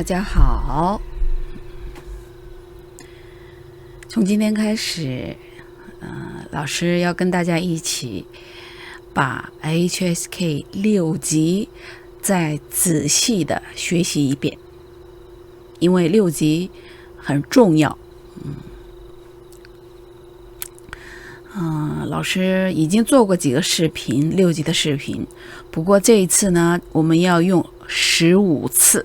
大家好，从今天开始，呃，老师要跟大家一起把 HSK 六级再仔细的学习一遍，因为六级很重要。嗯，嗯、老师已经做过几个视频，六级的视频，不过这一次呢，我们要用十五次。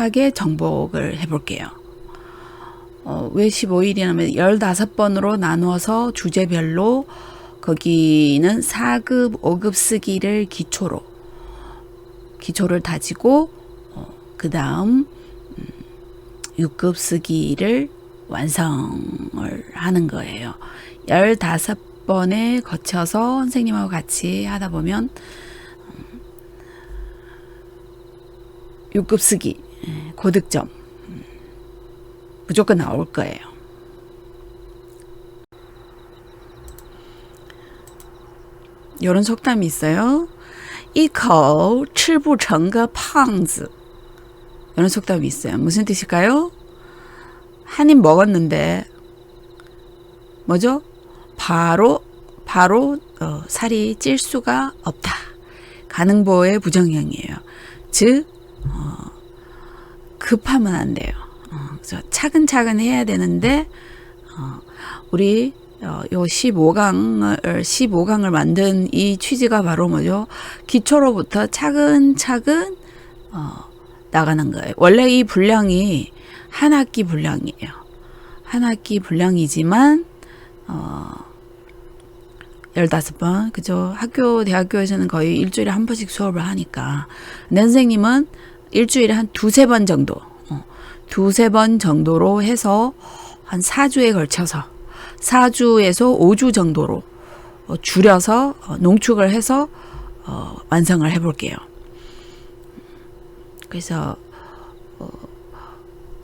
하게 정복을 해볼게요. 어, 왜 15일이냐면 15번으로 나누어서 주제별로 거기는 4급, 5급 쓰기를 기초로 기초를 다지고 어, 그 다음 음, 6급 쓰기를 완성을 하는 거예요. 15번에 거쳐서 선생님하고 같이 하다 보면 6급 쓰기 예, 고득점 음, 무조건 나올 거예요. 이런 속담이 있어요. 一口吃不成个胖子 이런 속담이 있어요. 무슨 뜻일까요? 한 입 먹었는데 뭐죠? 바로 바로 어, 살이 찔 수가 없다. 가능보의 부정형이에요. 즉 어, 급하면 안 돼요. 어, 그래서 차근차근 해야 되는데 어, 우리 어, 요 15강을 15강을 만든 이 취지가 바로 뭐죠? 기초로부터 차근차근 어, 나가는 거예요. 원래 이 분량이 한 학기 분량이에요. 한 학기 분량이지만 어 15번 그죠? 학교 대학교에서는 거의 일주일에 한 번씩 수업을 하니까 내 선생님은 일주일에 한 두세 번 정도, 어, 두세 번 정도로 해서 한 4주에 걸쳐서 4주에서 5주 정도로 어, 줄여서 어, 농축을 해서 어, 완성을 해볼게요. 그래서 어,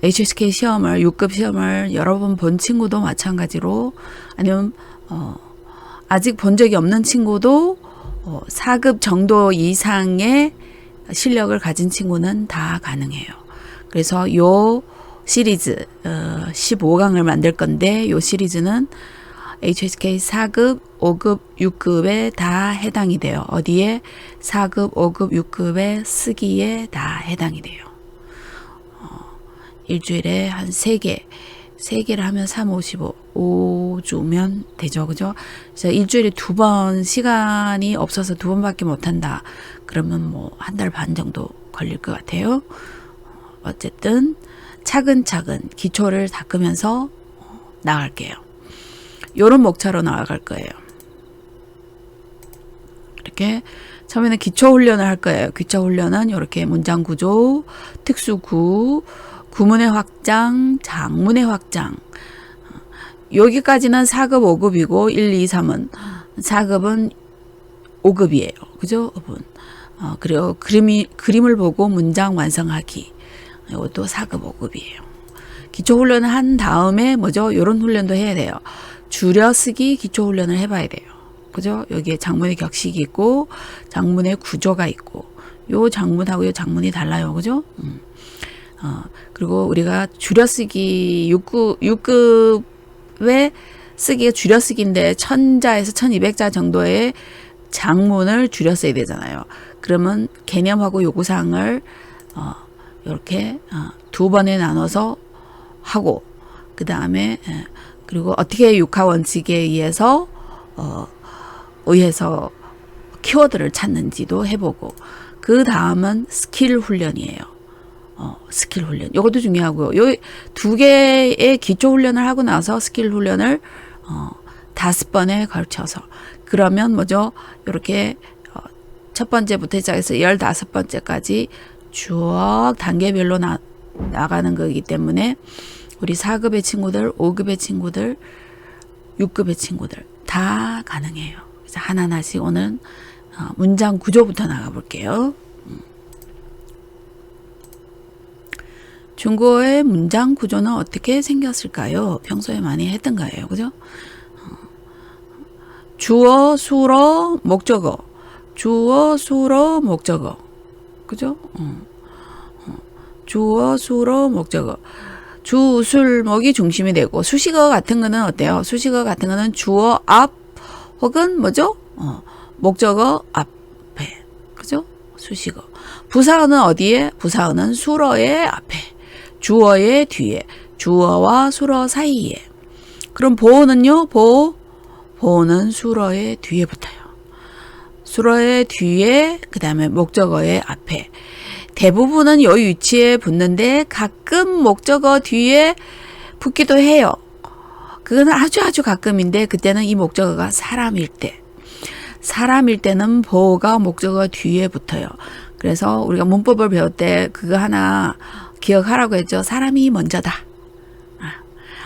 HSK 시험을 6급 시험을 여러 번 본 친구도 마찬가지로 아니면 어, 아직 본 적이 없는 친구도 어, 4급 정도 이상의 실력을 가진 친구는 다 가능해요. 그래서 요 시리즈 어, 15강을 만들 건데 요 시리즈는 HSK 4급, 5급, 6급에 다 해당이 돼요. 어디에 4급, 5급, 6급에 쓰기에 다 해당이 돼요. 어, 일주일에 한 3개, 3개를 하면 3, 55, 5주면 되죠. 그죠? 그래서 일주일에 두 번 시간이 없어서 두 번밖에 못 한다. 그러면 뭐 한 달 반 정도 걸릴 것 같아요. 어쨌든 차근차근 기초를 닦으면서 나갈게요. 요런 목차로 나아갈 거예요. 이렇게 처음에는 기초 훈련을 할 거예요. 기초 훈련은 이렇게 문장 구조, 특수 구, 구문의 확장, 장문의 확장. 여기까지는 4급, 5급이고 1, 2, 3은 4급은 5급이에요. 그죠? 5분. 어, 그리고 그림이, 그림을 보고 문장 완성하기. 이것도 4급, 5급이에요. 기초 훈련을 한 다음에 뭐죠? 이런 훈련도 해야 돼요. 줄여쓰기 기초 훈련을 해봐야 돼요. 그죠? 여기에 장문의 격식이 있고, 장문의 구조가 있고, 요 장문하고 요 장문이 달라요. 그죠? 음. 어, 그리고 우리가 줄여쓰기 6급, 6급의 쓰기가 줄여쓰기인데, 1000자에서 1200자 정도의 장문을 줄여 써야 되잖아요. 그러면 개념하고 요구사항을 어, 이렇게 어, 두 번에 나눠서 하고 그 다음에 그리고 어떻게 육하 원칙에 의해서 어, 의해서 키워드를 찾는지도 해보고 그 다음은 스킬 훈련이에요. 어, 스킬 훈련. 이것도 중요하고요. 요 두 개의 기초 훈련을 하고 나서 스킬 훈련을 어, 다섯 번에 걸쳐서 그러면 뭐죠? 이렇게 어, 첫 번째부터 시작해서 열다섯 번째까지 쭉 단계별로 나 나가는 거기 때문에 우리 4급의 친구들, 5급의 친구들, 6급의 친구들 다 가능해요. 그래서 하나하나씩 오늘 어, 문장 구조부터 나가볼게요. 중국어의 문장 구조는 어떻게 생겼을까요? 평소에 많이 했던 거예요. 그죠? 어. 주어, 수로, 목적어. 주어, 수로, 목적어. 그죠? 어. 주어, 수로, 목적어. 주, 술, 목이 중심이 되고 수식어 같은 거는 어때요? 수식어 같은 거는 주어 앞 혹은 뭐죠? 어, 목적어 앞에. 그죠? 수식어. 부사어는 어디에? 부사어는 수어의 앞에. 주어의 뒤에. 주어와 수어 사이에. 그럼 보호는요? 보호. 보호는 수어의 뒤에 붙어요. 수어의 뒤에, 그 다음에 목적어의 앞에. 대부분은 요 위치에 붙는데 가끔 목적어 뒤에 붙기도 해요. 그건 아주 아주 가끔인데 그때는 이 목적어가 사람일 때. 사람일 때는 보호가 목적어 뒤에 붙어요. 그래서 우리가 문법을 배울 때 그거 하나 기억하라고 했죠. 사람이 먼저다.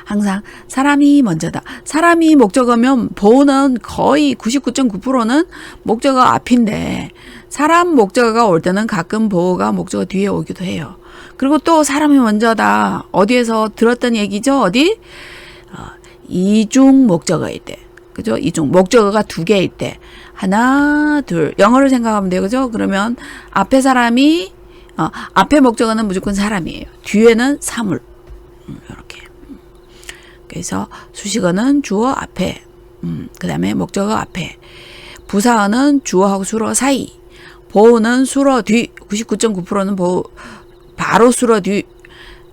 항상 사람이 먼저다. 사람이 목적어면 보호는 거의 99.9%는 목적어 앞인데 사람 목적어가 올 때는 가끔 보호가 목적어 뒤에 오기도 해요. 그리고 또 사람이 먼저다. 어디에서 들었던 얘기죠? 어디? 어, 이중 목적어일 때. 그죠? 이중 목적어가 두 개일 때. 하나, 둘. 영어를 생각하면 돼요. 그죠? 그러면 앞에 사람이 어, 앞에 목적어는 무조건 사람이에요. 뒤에는 사물. 음, 이렇게. 그래서 수식어는 주어 앞에, 음, 그 다음에 목적어 앞에, 부사어는 주어하고 수어 사이, 보호는 수어 뒤, 99.9%는 보호, 바로 수어 뒤.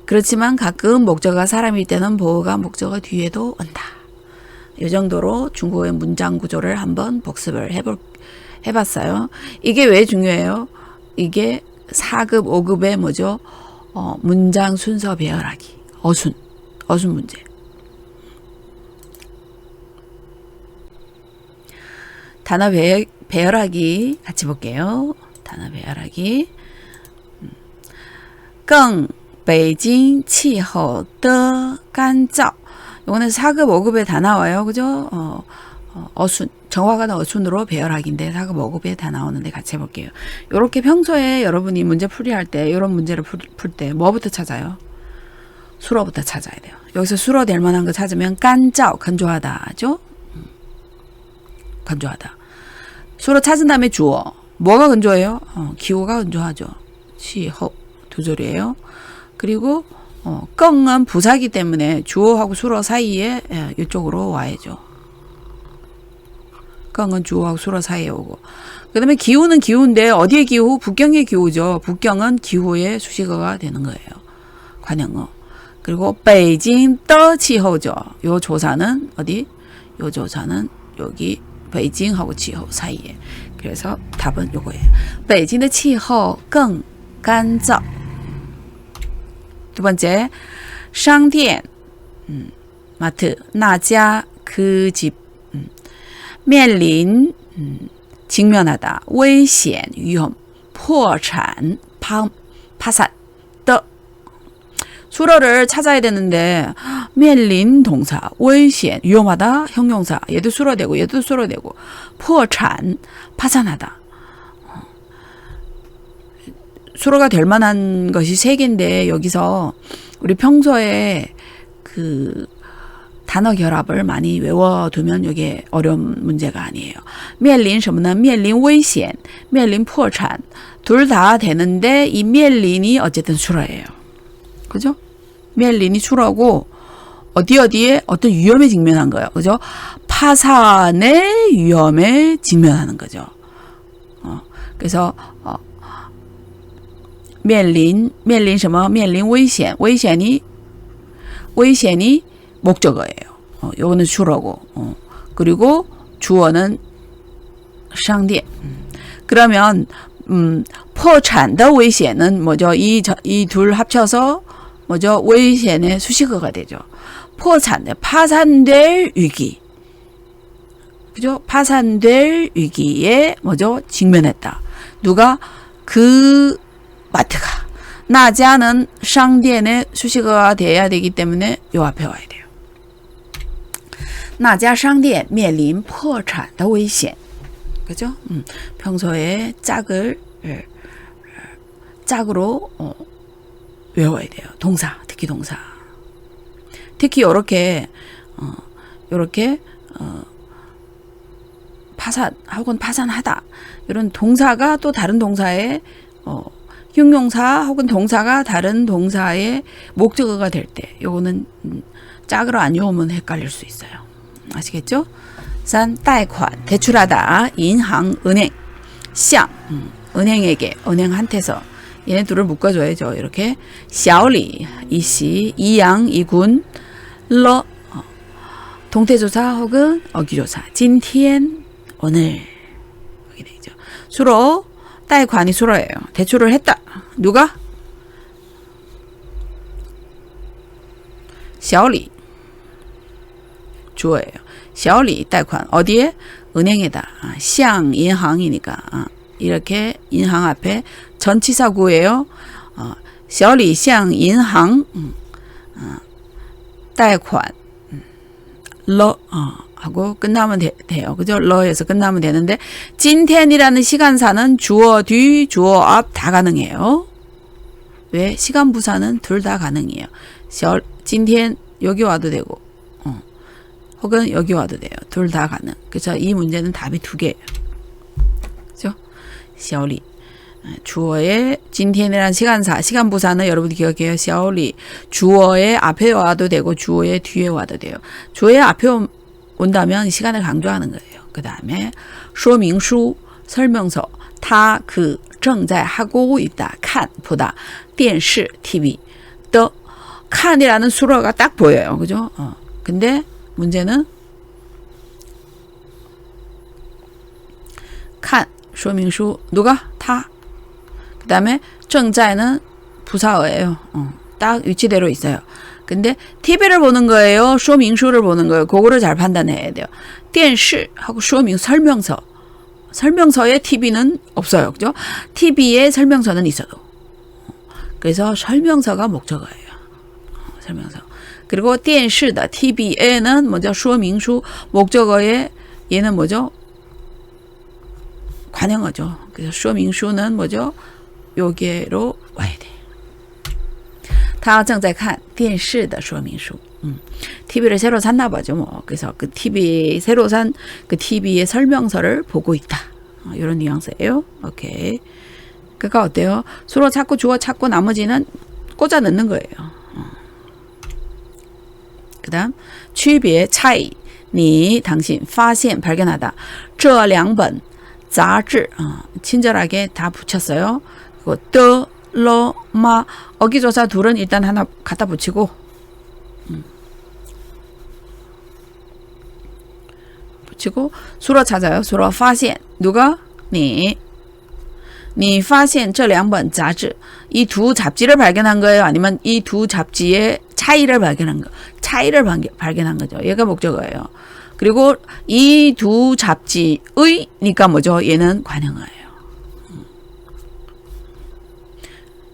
그렇지만 가끔 목적어가 사람일 때는 보호가 목적어 뒤에도 온다. 이 정도로 중국어의 문장 구조를 한번 복습을 해볼, 해봤어요. 이게 왜 중요해요? 이게 4급, 5급의 뭐죠? 어, 문장 순서 배열하기. 어순. 어순 문제. 단어 배, 배열하기 같이 볼게요. 단어 배열하기. 更北京气候的干燥. 이거는 4급, 5급에 다 나와요. 그죠? 어, 어, 어순. 정확한 어순으로 배열하기인데 4급, 5급에 다 나오는데 같이 해볼게요. 이렇게 평소에 여러분이 문제 풀이할 때 이런 문제를 풀 때 뭐부터 찾아요? 수로부터 찾아야 돼요. 여기서 수로 될 만한 거 찾으면 깐짜오 건조하다죠? 음. 건조하다. 수로 찾은 다음에 주어. 뭐가 건조해요? 어, 기호가 건조하죠. 시호 두 줄이에요. 그리고 어, 껑은 부사기 때문에 주어하고 수로 사이에 예, 이쪽으로 와야죠. 껑은 주어하고 수로 사이에 오고. 그 다음에 기후는 기후인데 어디의 기후? 북경의 기후죠. 북경은 기후의 수식어가 되는 거예요. 관형어. 그리고 베이징 떠气候죠. 요 조사는 어디? 요 조사는 여기 베이징하고 气候 사이에. 그래서 답은 요거예요. 北京的气候更干燥. 두 번째, 商店, 음, 마트, 那家 그 집, 음, 面临, 음, 직면하다, 危险, 위험, 破产, 파, 파산, 더. 수로를 찾아야 되는데, 面临 동사, 危险, 위험하다, 형용사, 얘도 수로되고, 얘도 수로되고, 破产, 파산하다. 수로가 될 만한 것이 세 개인데 여기서 우리 평소에 그 단어 결합을 많이 외워두면 이게 어려운 문제가 아니에요. 面临什么呢?面临危险,面临破产. 둘 다 되는데 이 面临이 어쨌든 수로예요. 그죠? 面临이 수로고 어디 어디에 어떤 위험에 직면한 거예요. 그죠? 파산의 위험에 직면하는 거죠. 어, 그래서 어, 面临面临什么?面临危险.危险이危险이 목적어예요. 어, 요거는 슈라고. 어, 그리고 주어는 상대. 음. 그러면 음, 포찬의 위협은 뭐죠? 이 이 둘 합쳐서 뭐죠? 위협의 수식어가 되죠. 포찬의 파산될 위기. 그죠? 파산될 위기에 뭐죠? 직면했다. 누가 그 마트가 나자는 상대의 수식어가 돼야 되기 때문에 요 앞에 와야 돼요. 那家商店面临破产的危险. 그죠? 음, 평소에 짝을 예, 짝으로 어, 외워야 돼요. 동사, 특히 동사. 특히 요렇게 어, 요렇게 어, 파산 혹은 파산하다 이런 동사가 또 다른 동사의 어, 형용사 혹은 동사가 다른 동사의 목적어가 될 때 요거는 음, 짝으로 안 외우면 헷갈릴 수 있어요. 아시겠죠? 3. 贷款 대출하다 인항 은행 向 음, 은행에게 은행한테서 얘네 둘을 묶어줘야죠. 이렇게 小李 이씨 이양 이군 了 어, 동태조사 혹은 어기조사 今天 오늘 여기 되죠. 수로 贷款이 수로예요. 대출을 했다. 누가? 小李 주어예요. 小李 贷款 어디에? 은행에다. 아, 向 银行이니까 아, 이렇게 인항 앞에 전치사구예요. 어, 小李向银行 음, 어, 贷款 음, 了 어, 하고 끝나면 돼, 요 그죠? 러에서 끝나면 되는데 찐텐이라는 시간사는 주어 뒤, 주어 앞 다 가능해요. 왜? 시간 부사는 둘 다 가능해요. 찐텐 여기 와도 되고 어. 혹은 여기 와도 돼요. 둘 다 가능. 그래서 이 문제는 답이 두 개예요. 그죠? 샤오리. 아, 주어의 진티엔이라는 시간사, 시간 부사는 여러분 기억해요. 샤오리. 주어의 앞에 와도 되고 주어의 뒤에 와도 돼요. 주어의 앞에 온다면 시간을 강조하는 거예요. 그 다음에 쇼밍수, 설명서, 타, 그, 정자 하고 있다. 칸, 보다. 电视, TV. 또 칸이라는 수로가 딱 보여요. 그죠? 어. 근데 문제는 칸 쇼밍슈 누가 다. 그다음에 정자에는 부사어예요. 어, 딱 위치대로 있어요. 근데 TV를 보는 거예요. 쇼밍슈를 보는 거예요. 그거를 잘 판단해야 돼요. 电视하고 쇼밍 설명서. 설명서에 TV는 없어요. 그죠? TV에 설명서는 있어도. 그래서 설명서가 목적어예요. 어, 설명서. 그리고 电视的 TV에는 뭐죠? 说明书 목적어에 얘는 뭐죠? 관형어죠. 그래서 说明书는 뭐죠? 여기로 와야 돼. 他正在看电视的说明书. 음. TV를 새로 샀나 봐죠, 뭐. 그래서 그 TV 새로 산 그 TV의 설명서를 보고 있다. 어, 이런 뉘앙스예요. 오케이. 그니까 어때요? 수로 찾고 주어 찾고 나머지는 꽂아 넣는 거예요. 어. 그다음 区别 차이. 你 당신 发现 발견하다. 这两本杂志 어, 친절하게 다 붙였어요. 그리고 的 러, 마, 어기조사 둘은 일단 하나 갖다 붙이고, 음. 붙이고, 수로 찾아요. 수로 发现. 누가? 你. 你发现这两本杂志이 두 잡지를 발견한 거예요? 아니면 이 두 잡지의 차이를 발견한 거? 차이를 발견한 거죠. 얘가 목적어예요. 그리고 이 두 잡지의니까 뭐죠? 얘는 관형어예요.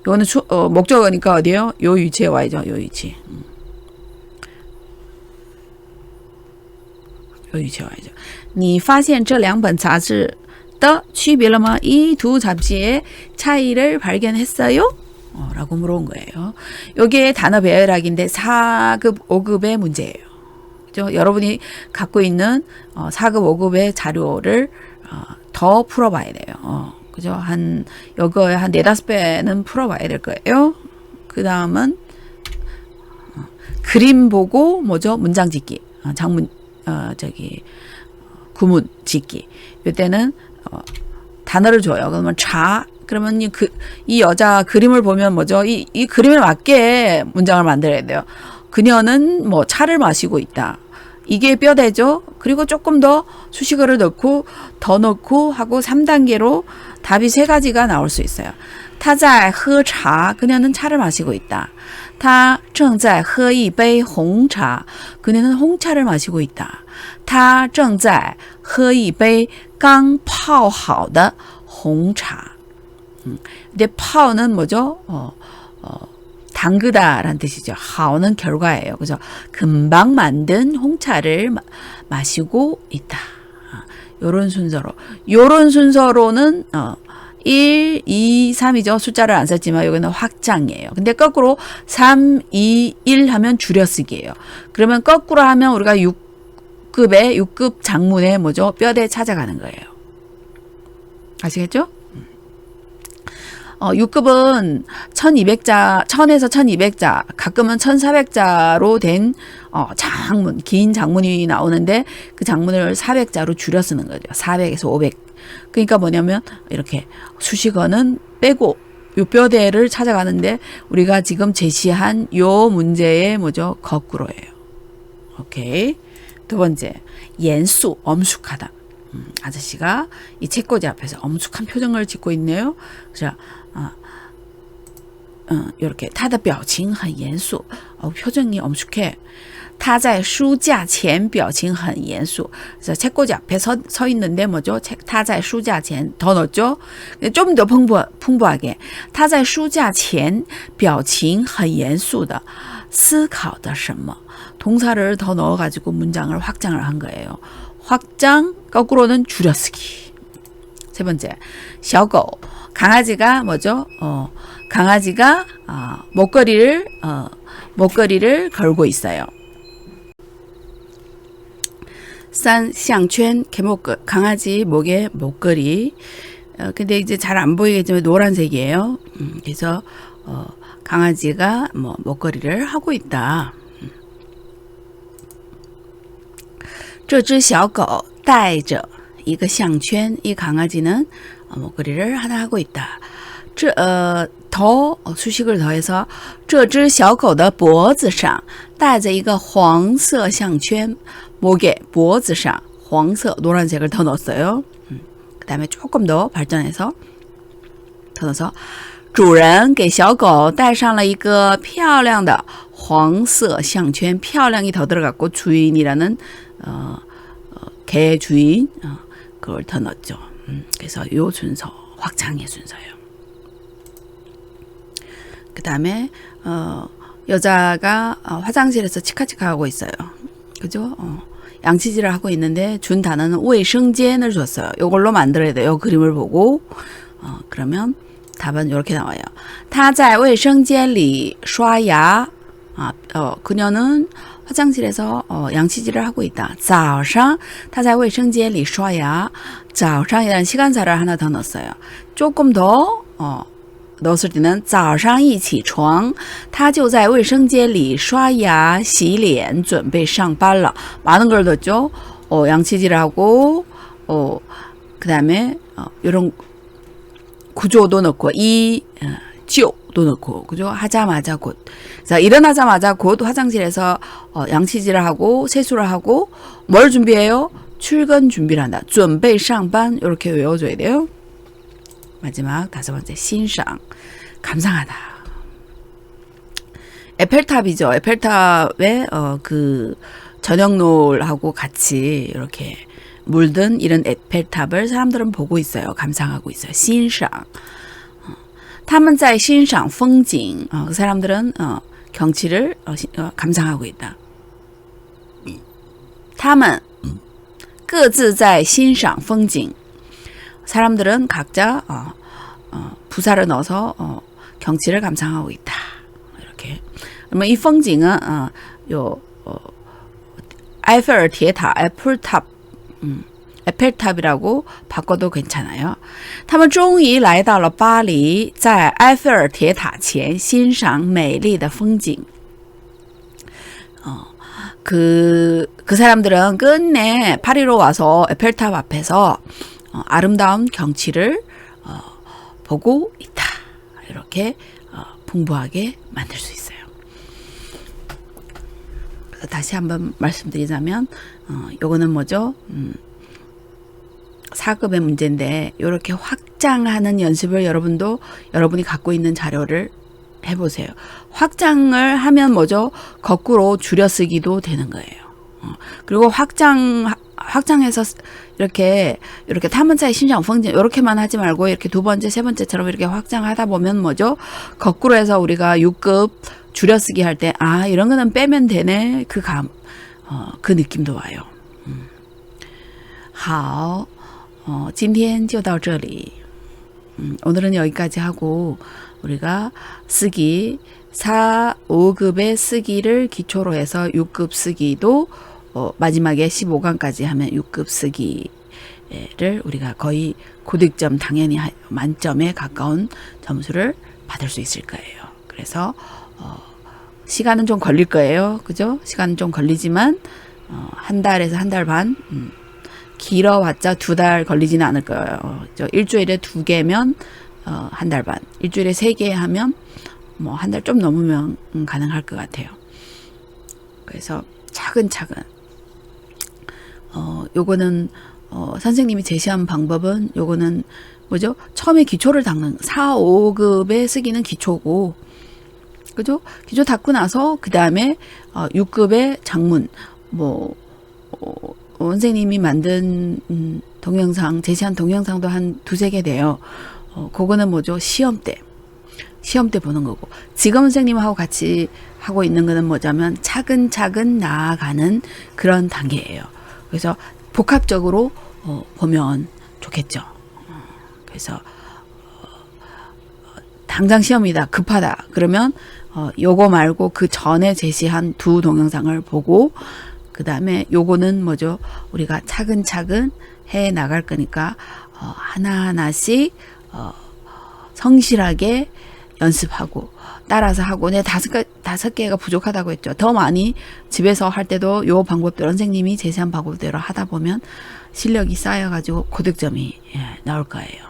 이거는 수, 어, 목적어니까 어디에요? 요 위치에 와야죠. 요 위치. 음. 요 위치에 와야죠. 你发现这两本杂志的区别了吗? 두 잡지의 차이를 발견했어요? 어, 라고 물어본 거예요. 요게 단어 배열학인데 4급, 5급의 문제예요. 그죠? 여러분이 갖고 있는 어, 4급, 5급의 자료를 어, 더 풀어봐야 돼요. 어. 그죠? 한, 여거에 한 네다섯 배는 풀어봐야 될 거예요. 그 다음은, 어, 그림 보고, 뭐죠? 문장 짓기. 어, 장문, 어, 저기, 구문 짓기. 이때는, 어, 단어를 줘요. 그러면 자, 그러면 이, 그, 이 여자 그림을 보면 뭐죠? 이, 이 그림에 맞게 문장을 만들어야 돼요. 그녀는 뭐 차를 마시고 있다. 이게 뼈대죠. 그리고 조금 더 수식어를 넣고 더 넣고 하고 3단계로 답이 세 가지가 나올 수 있어요. 타자의 허차 그녀는 차를 마시고 있다. 타 정자의 허이베이 그녀는 홍차를 마시고 있다. 타 정자의 허이베이 강 파오하오의 홍차 음. 근데 泡는 뭐죠? 어, 당그다라는 뜻이죠. 하오는 결과예요. 그죠? 금방 만든 홍차를 마, 마시고 있다. 아, 요런 순서로. 요런 순서로는 어 1, 2, 3이죠. 숫자를 안 썼지만 여기는 확장이에요. 근데 거꾸로 3, 2, 1 하면 줄여쓰기예요. 그러면 거꾸로 하면 우리가 6급의 6급 장문에 뭐죠? 뼈대 찾아가는 거예요. 아시겠죠? 어, 6급은 1200자, 1000에서 1200자, 가끔은 1400자로 된, 어, 장문, 긴 장문이 나오는데 그 장문을 400자로 줄여 쓰는 거죠. 400에서 500. 그러니까 뭐냐면 이렇게 수식어는 빼고 요 뼈대를 찾아가는데 우리가 지금 제시한 요 문제의 뭐죠? 거꾸로예요. 오케이. 두 번째,严肃, 엄숙하다. 음, 아저씨가 이 책꽂이 앞에서 엄숙한 표정을 짓고 있네요. 그래서 아, 음, 이렇게 他的表情很严肃, 어, 표정이 엄숙해. 他在书架前表情很严肃. 그래서 책꽂이 앞에 서, 서 있는데 뭐죠? 책, 他在书架前더 넣었죠? 좀 더 풍부, 풍부하게. 他在书架前表情很严肃的思考的什么? 동사를 더 넣어가지고 문장을 확장을 한 거예요. 확장, 거꾸로는 줄여쓰기. 세 번째, 小狗. 강아지가 뭐죠? 어, 강아지가 어, 목걸이를 어, 목걸이를 걸고 있어요. 三, 项圈, 개목 강아지 목에 목걸이. 어, 근데 이제 잘 안 보이겠지만 노란색이에요. 음, 그래서 어, 강아지가 뭐 목걸이를 하고 있다. 这只小狗 戴着一个项圈, 이 강아지는 어, 목걸이를 하나 하고 있다. 这, 어, 더 어, 수식을 더해서 这只小狗的脖子上戴着一个黄色项圈, 목에 脖子上 黄色 노란색을 더 넣었어요. 음, 그 다음에 조금 더 발전해서 더 넣어서 主人给小狗戴上了一个漂亮的黄色项圈.漂亮이 더 들어갔고 주인이라는 어, 어, 개 주인 어, 그걸 더 넣었죠. 음, 그래서 요 순서 확장의 순서예요. 그 다음에 어, 여자가 어, 화장실에서 치카치카 하고 있어요. 그죠? 어, 양치질을 하고 있는데 준 단어는 卫生间을 줬어요. 요걸로 만들어야 돼요. 요 그림을 보고 어, 그러면 답은 이렇게 나와요. 他在卫生间里刷牙. 아, 어, 그녀는 화장실에서 어, 양치질을 하고 있다. 早上他在卫生间里刷牙. 早上이라는 시간사를 하나 더 넣었어요. 조금 더 어, 넣었을 때는 早上一起床他就在卫生间里刷牙洗脸准备上班了 많은 걸 넣었죠 어, 양치질을 하고 어, 그 다음에 어, 이런 구조도 넣고 이 어, 지옥도 넣고 그죠? 하자마자 곧 자 일어나자마자 곧 화장실에서 어, 양치질을 하고 세수를 하고 뭘 준비해요? 출근 준비를 한다. 준비 상반 이렇게 외워줘야 돼요. 마지막 다섯 번째 신상. 감상하다. 에펠탑이죠. 에펠탑에 어, 그 저녁놀하고 같이 이렇게 물든 이런 에펠탑을 사람들은 보고 있어요. 감상하고 있어요. 신상. 어, 他们在欣赏风景. 어, 그 사람들은 어, 경치를 어, 시, 어, 감상하고 있다. 他们各自在欣赏风景. 사람들은 각자 어, 어, 부사를 넣어서 어, 경치를 감상하고 있다. 이렇게. 그러면 이 풍景은 어, 요 어, 에펠 铁塔 에펠탑 음, 에펠탑이라고 바꿔도 괜찮아요. 他们终于来到了巴黎，在埃菲尔铁塔前欣赏美丽的风景。 어, 그, 그 사람들은 끝내 파리로 와서 에펠탑 앞에서 어, 아름다운 경치를 어, 보고 있다. 이렇게 어, 풍부하게 만들 수 있어요. 그래서 다시 한번 말씀드리자면 어, 요거는 뭐죠? 음, 4급의 문제인데 이렇게 확장하는 연습을 여러분도 여러분이 갖고 있는 자료를 해보세요. 확장을 하면 뭐죠? 거꾸로 줄여쓰기도 되는 거예요. 어, 그리고 확장 확장해서 쓰- 이렇게 이렇게 타문자의 심장 풍진 이렇게만 하지 말고 이렇게 두 번째 세 번째처럼 이렇게 확장하다 보면 뭐죠? 거꾸로 해서 우리가 6급 줄여쓰기 할 때 아 이런 거는 빼면 되네 그 감, 어, 그 느낌도 와요. 음. 好, 어, 今天就到这里. 음, 오늘은 여기까지 하고 우리가 쓰기 4, 5급의 쓰기를 기초로 해서 6급 쓰기도 어, 마지막에 15강까지 하면 6급 쓰기를 우리가 거의 고득점 당연히 하- 만점에 가까운 점수를 받을 수 있을 거예요. 그래서 어, 시간은 좀 걸릴 거예요. 그죠? 시간은 좀 걸리지만 어, 한 달에서 한 달 반, 음, 길어봤자 두 달 걸리지는 않을 거예요. 어, 저 일주일에 두 개면 어, 한 달 반, 일주일에 세 개 하면 뭐 한 달 좀 넘으면 음, 가능할 것 같아요. 그래서 차근차근 어 요거는 어 선생님이 제시한 방법은 요거는 뭐죠? 처음에 기초를 닦는 4, 5급의 쓰기는 기초고 그죠? 기초 닦고 나서 그 다음에 어, 6급의 장문 뭐 어, 원생님이 만든 음, 동영상 제시한 동영상도 한 두세 개 돼요. 어, 그거는 뭐죠? 시험 때 시험 때 보는 거고 지금 선생님하고 같이 하고 있는 거는 뭐냐면 차근차근 나아가는 그런 단계예요. 그래서 복합적으로 어, 보면 좋겠죠. 어, 그래서 어, 당장 시험이다 급하다 그러면 어, 요거 말고 그 전에 제시한 두 동영상을 보고 그 다음에 요거는 뭐죠 우리가 차근차근 해 나갈 거니까 어, 하나하나씩 어, 성실하게 연습하고 따라서 하고 내 다섯 개 다섯 개가 부족하다고 했죠. 더 많이 집에서 할 때도 요 방법대로 선생님이 제시한 방법대로 하다 보면 실력이 쌓여가지고 고득점이 예, 나올 거예요.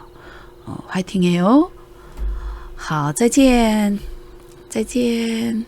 어, 화이팅해요. 好，再见，再见。